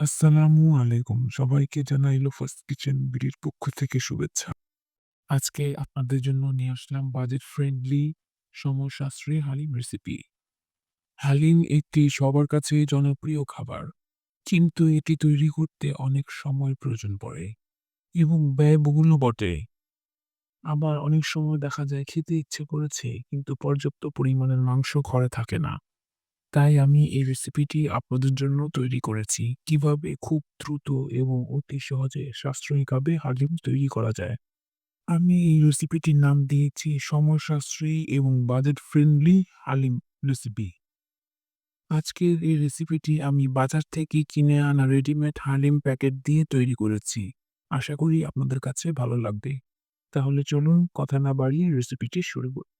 আসসালামু আলাইকুম। সবাইকে জানাই লোফাস কিচেন বিডির পক্ষ থেকে শুভেচ্ছা। আজকে আপনাদের জন্য নিয়ে আসলাম বাজেট ফ্রেন্ডলি সময় সাশ্রয়ী হালিম রেসিপি। হালিম একটি সবার কাছে জনপ্রিয় খাবার। কিন্তু এটি তৈরি করতে অনেক সময় প্রয়োজন পড়ে এবং ব্যয়বহুলও বটে। আবার অনেক সময় দেখা যায় খেতে ইচ্ছে করেছে, কিন্তু পর্যাপ্ত পরিমাণের মাংস ঘরে থাকে না। তাই আমি এই রেসিপিটি আপনাদের জন্য তৈরি করেছি। কীভাবে খুব দ্রুত এবং অতি সহজে সাশ্রয়ীভাবে হালিম তৈরি করা যায়। আমি এই রেসিপিটির নাম দিয়েছি সময় সাশ্রয়ী এবং বাজেট ফ্রেন্ডলি হালিম রেসিপি। আজকের এই রেসিপিটি আমি বাজার থেকে কিনে আনা রেডিমেড হালিম প্যাকেট দিয়ে তৈরি করেছি। আশা করি আপনাদের কাছে ভালো লাগবে। তাহলে চলুন কথা না বাড়িয়ে রেসিপিটি শুরু করি।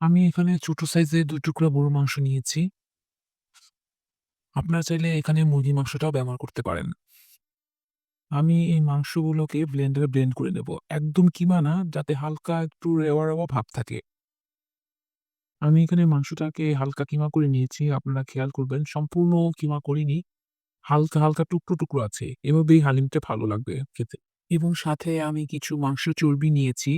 আমি এখানে ছোট সাইজের ২ টুকরা গরুর মাংস নিয়েছি। আপনারা চাইলে এখানে মুরগি মাংসটাও ব্যবহার করতে পারেন। আমি এই মাংসগুলোকে ব্লেন্ডারে ব্লেন্ড করে নেব। একদম কিমা না যাতে হালকা একটু রেওয়া, রেওয়া ভাব থাকে। আমি এখানে মাংসটাকে হালকা কিমা করে নিয়েছি। আপনারা খেয়াল করবেন সম্পূর্ণ কিমা করিনি। হালকা, হালকা টুকরো, টুকরো আছে। এভাবেই হালিমটা ভালো লাগবে খেতে। এবং সাথে আমি কিছু মাংস চর্বি নিয়েছি।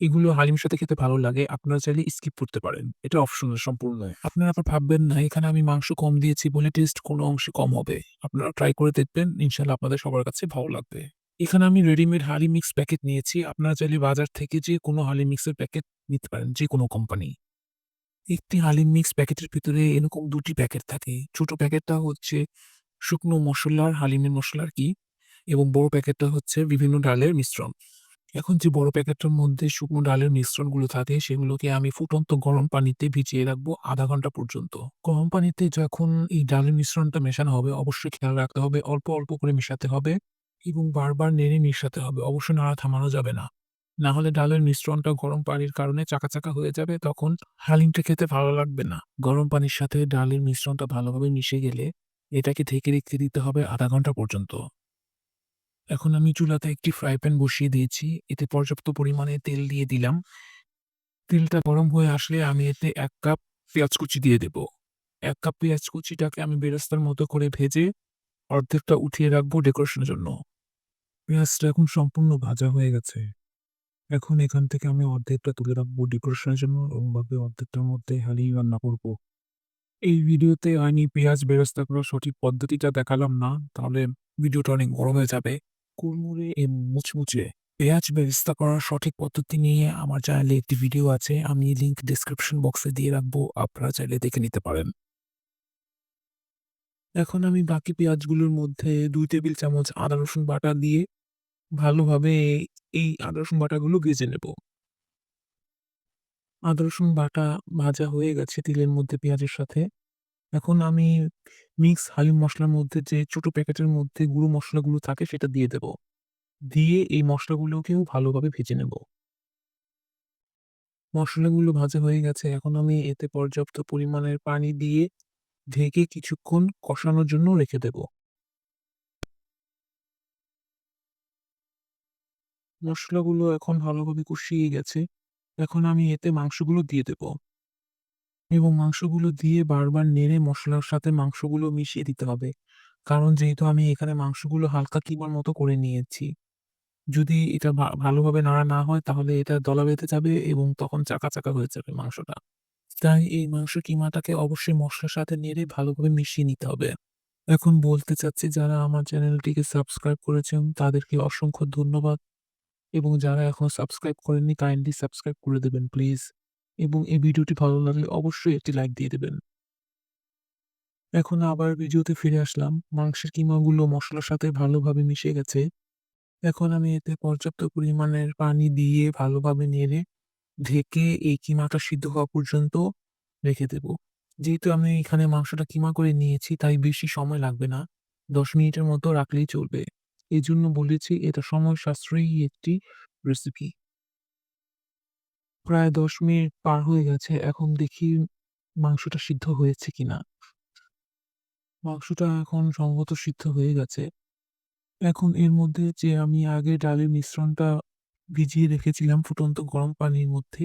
এগুলো হালিমের সাথে খেতে ভালো লাগে। আপনারা চাইলে স্কিপ করতে পারেন। এটা অপশনাল সম্পূর্ণ। আপনারা আবার ভাববেন না এখানে আমি মাংস কম দিয়েছি বলে টেস্ট কোনো অংশে কম হবে। আপনারা ট্রাই করে দেখবেন। ইনশাআল্লাহ আপনাদের সবার কাছে ভালো লাগবে। এখানে আমি রেডিমেড হালি মিক্স প্যাকেট নিয়েছি। আপনারা চাইলে বাজার থেকে যে কোনো হালি মিক্সের প্যাকেট নিতে পারেন, যে কোনো কোম্পানি। একটি হালিম মিক্স প্যাকেটের ভিতরে এরকম দুটি প্যাকেট থাকে। ছোট প্যাকেটটা হচ্ছে শুকনো মসলার, হালিমের মশলার কি এবং বড় প্যাকেটটা হচ্ছে বিভিন্ন ডালের মিশ্রণ। এখন যে বড় প্যাকেটটার মধ্যে শুকনো ডালের মিশ্রণগুলো থাকে সেগুলোকে আমি ফুটন্ত গরম পানিতে ভিজিয়ে রাখব আধা ঘণ্টা পর্যন্ত। গরম পানিতে যখন এই ডালের মিশ্রণটা মেশানো হবে অবশ্যই খেয়াল রাখতে হবে অল্প, অল্প করে মেশাতে হবে এবং বারবার নেড়ে মিশাতে হবে। অবশ্যই নাড়া থামানো যাবে না। না হলে ডালের মিশ্রণটা গরম পানির কারণে চাকা, চাকা হয়ে যাবে তখন হালিমটা খেতে ভালো লাগবে না। গরম পানির সাথে ডালের মিশ্রণটা ভালোভাবে মিশে গেলে এটাকে ঢেকে রেখে দিতে হবে আধা ঘণ্টা পর্যন্ত। এখন আমি চুলাতে একটি ফ্রাই প্যান বসিয়ে দিয়েছি। এতে পর্যাপ্ত পরিমাণে তেল দিয়ে দিলাম। তেলটা গরম হয়ে আসলে আমি এতে এক কাপ পেঁয়াজ কুচি দিয়ে দেব। এক কাপ পেঁয়াজ কুচিটাকে আমি বেরেস্তার মতো করে ভেজে অর্ধেকটা উঠিয়ে রাখব ডেকোরেশনের জন্য। পেঁয়াজটা এখন সম্পূর্ণ ভাজা হয়ে গেছে। এখন এখান থেকে আমি অর্ধেকটা তুলে রাখব ডেকোরেশনের জন্য এরকমভাবে অর্ধেকটার মধ্যে হালিম রান্না করব। এই ভিডিওতে আমি পেঁয়াজ বেরেস্তা করার সঠিক পদ্ধতিটা দেখালাম না। তাহলে ভিডিওটা অনেক বড় হয়ে যাবে। কুড়মুড়ে এবং মুচমুচে পেঁয়াজ ব্যবস্থা করার সঠিক পদ্ধতি নিয়ে আমার চ্যানেলে একটি ভিডিও আছে। আমি লিঙ্ক ডেসক্রিপশন বক্সে দিয়ে রাখব। আপনারা চাইলে দেখে নিতে পারেন। এখন আমি বাকি পেঁয়াজগুলোর মধ্যে দুই টেবিল চামচ আদা, রসুন বাটা দিয়ে ভালোভাবে এই আদা, রসুন বাটাগুলো ভেজে নেব। আদা, রসুন বাটা ভাজা হয়ে গেছে তেলের মধ্যে পেঁয়াজের সাথে। এখন আমি মিক্স হালিম মশলার মধ্যে যে ছোট প্যাকেটের মধ্যে গুঁড়ো মশলাগুলো থাকে সেটা দিয়ে দেব। দিয়ে এই মশলাগুলোকেও ভালোভাবে ভেজে নেব। মশলাগুলো ভাজা হয়ে গেছে। এখন আমি এতে পর্যাপ্ত পরিমাণের পানি দিয়ে ঢেকে কিছুক্ষণ কষানোর জন্য রেখে দেব। মশলাগুলো এখন ভালোভাবে কষিয়ে গেছে। এখন আমি এতে মাংসগুলো দিয়ে দেব। এবং মাংসগুলো দিয়ে বারবার নেড়ে মশলার সাথে মাংসগুলো মিশিয়ে দিতে হবে। কারণ যেহেতু আমি এখানে মাংসগুলো হালকা কিমার মতো করে নিয়েছি। যদি এটা ভালোভাবে নাড়া না হয় তাহলে এটা দলা বেঁধে যাবে এবং তখন চাকা, চাকা হয়ে যাবে মাংসটা। তাই এই মাংস কিমাটাকে অবশ্যই মশলার সাথে নেড়ে ভালোভাবে মিশিয়ে নিতে হবে। এখন বলতে চাচ্ছি যারা আমার চ্যানেলটিকে সাবস্ক্রাইব করেছেন তাদেরকে অসংখ্য ধন্যবাদ এবং যারা এখনও সাবস্ক্রাইব করেননি কাইন্ডলি সাবস্ক্রাইব করে দেবেন প্লিজ এবং এই ভিডিওটি ভালো লাগলে অবশ্যই একটি লাইক দিয়ে দেবেন। এখন আবার ভিডিওতে ফিরে আসলাম। মাংসের কিমাগুলো মশলার সাথে ভালোভাবে মিশে গেছে। এখন আমি এতে পর্যাপ্ত পরিমাণের পানি দিয়ে ভালোভাবে নেড়ে ঢেকে এই কিমাটা সিদ্ধ হওয়া পর্যন্ত রেখে দেব। যেহেতু আমি এখানে মাংসটা কিমা করে নিয়েছি, তাই বেশি সময় লাগবে না। ১০ মিনিটের মতো রাখলেই চলবে। এজন্য বলেছি, এটা সময় সাশ্রয়ী একটি রেসিপি। প্রায় ১০ মিনিট পার হয়ে গেছে। এখন দেখি মাংসটা সিদ্ধ হয়েছে কিনা। মাংসটা এখন সম্ভবত সিদ্ধ হয়ে গেছে। এখন এর মধ্যে যে আমি আগে ডালের মিশ্রণটা ভিজিয়ে রেখেছিলাম ফুটন্ত গরম পানির মধ্যে,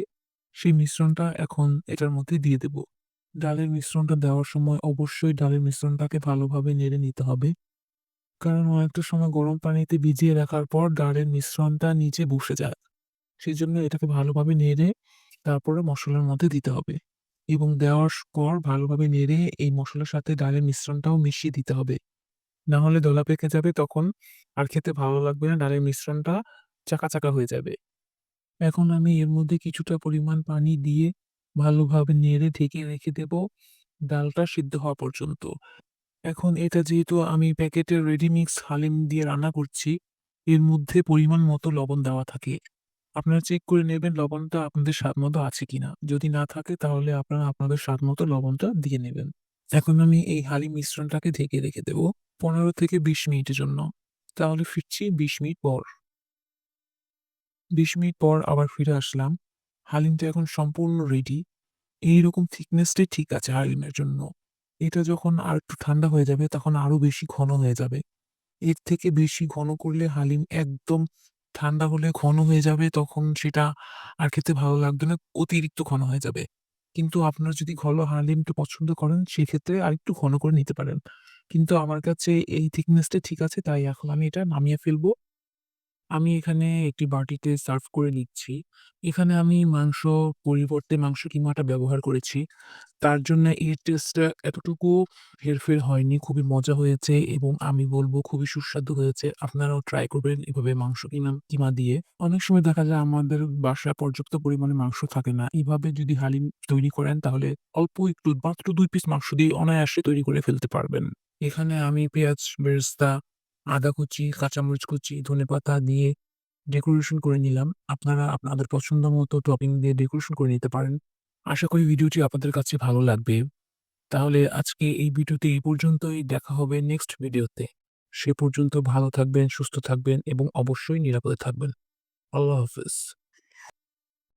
সেই মিশ্রণটা এখন এটার মধ্যে দিয়ে দেব। ডালের মিশ্রণটা দেওয়ার সময় অবশ্যই ডালের মিশ্রণটাকে ভালোভাবে নেড়ে নিতে হবে। কারণ অনেকটা সময় গরম পানিতে ভিজিয়ে রাখার পর ডালের মিশ্রণটা নিচে বসে যায়। সেজন্য এটাকে ভালোভাবে নেড়ে তারপরে মশলার মধ্যে দিতে হবে এবং দেওয়ার পর ভালোভাবে নেড়ে এই মশলার সাথে ডালের মিশ্রণটাও মিশিয়ে দিতে হবে। না হলে দলা পেকে যাবে তখন আর খেতে ভালো লাগবে না, ডালের মিশ্রণটা চাকা, চাকা হয়ে যাবে। এখন আমি এর মধ্যে কিছুটা পরিমাণ পানি দিয়ে ভালোভাবে নেড়ে ঢেকে রেখে দেব ডালটা সিদ্ধ হওয়া পর্যন্ত। এখন এটা যেহেতু আমি প্যাকেটের রেডি মিক্স হালিম দিয়ে রান্না করছি, এর মধ্যে পরিমাণ মতো লবণ দেওয়া থাকে। আপনারা চেক করে নেবেন লবণটা আপনাদের স্বাদ মতো আছে কিনা। যদি না থাকে তাহলে আপনারা আপনাদের স্বাদ মতো লবণটা দিয়ে নেবেন। এখন আমি এই হালিম মিশ্রণটাকে ঢেকে রেখে দেব ১৫ থেকে ২০ মিনিটের জন্য। তাহলে ফিরছি ২০ মিনিট পর। ২০ মিনিট পর আবার ফিরে আসলাম। হালিমটা এখন সম্পূর্ণ রেডি। এইরকম থিকনেসটাই ঠিক আছে হালিমের জন্য। এটা যখন আর একটু ঠান্ডা হয়ে যাবে তখন আরও বেশি ঘন হয়ে যাবে। এর থেকে বেশি ঘন করলে হালিম একদম ঠান্ডা হলে ঘন হয়ে যাবে তখন সেটা আর খেতে ভালো লাগবে না, অতিরিক্ত ঘন হয়ে যাবে। কিন্তু আপনারা যদি ঘন হালিমটা পছন্দ করেন সেক্ষেত্রে আরেকটু ঘন করে নিতে পারেন। কিন্তু আমার কাছে এই থিকনেসটা ঠিক আছে তাই এখন আমি এটা নামিয়ে ফেলব। আমি এখানে একটি বাটিতে সার্ভ করে নিচ্ছি। এখানে আমি মাংস পরিবর্তে মাংস কিমাটা ব্যবহার করেছি। তার জন্য এর টেস্টটা এতটুকু হেরফের হয়নি। খুবই মজা হয়েছে এবং আমি বলব খুবই সুস্বাদু হয়েছে। আপনারাও ট্রাই করবেন এভাবে মাংস কিমা কিমা দিয়ে। অনেক সময় দেখা যায় আমাদের বাসায় পর্যাপ্ত পরিমাণে মাংস থাকে না। এভাবে যদি হালিম তৈরি করেন তাহলে অল্প একটু মাত্র ২ পিস মাংস দিয়ে অনায়াসে তৈরি করে ফেলতে পারবেন। এখানে আমি পেঁয়াজ, বেরেস্তা, আদা কুচি, কাঁচামরিচ কুচি, ধনেপাতা দিয়ে ডেকোরেশন করে নিলাম। আপনারা আপনাদের পছন্দ মতো টপিং দিয়ে ডেকোরেশন করে নিতে পারেন। আশা করি ভিডিওটি আপনাদের কাছে ভালো লাগবে। তাহলে আজকে এই ভিডিওতে এই পর্যন্তই। দেখা হবে নেক্সট ভিডিওতে। সে পর্যন্ত ভালো থাকবেন, সুস্থ থাকবেন এবং অবশ্যই নিরাপদে থাকবেন। আল্লাহ হাফেজ।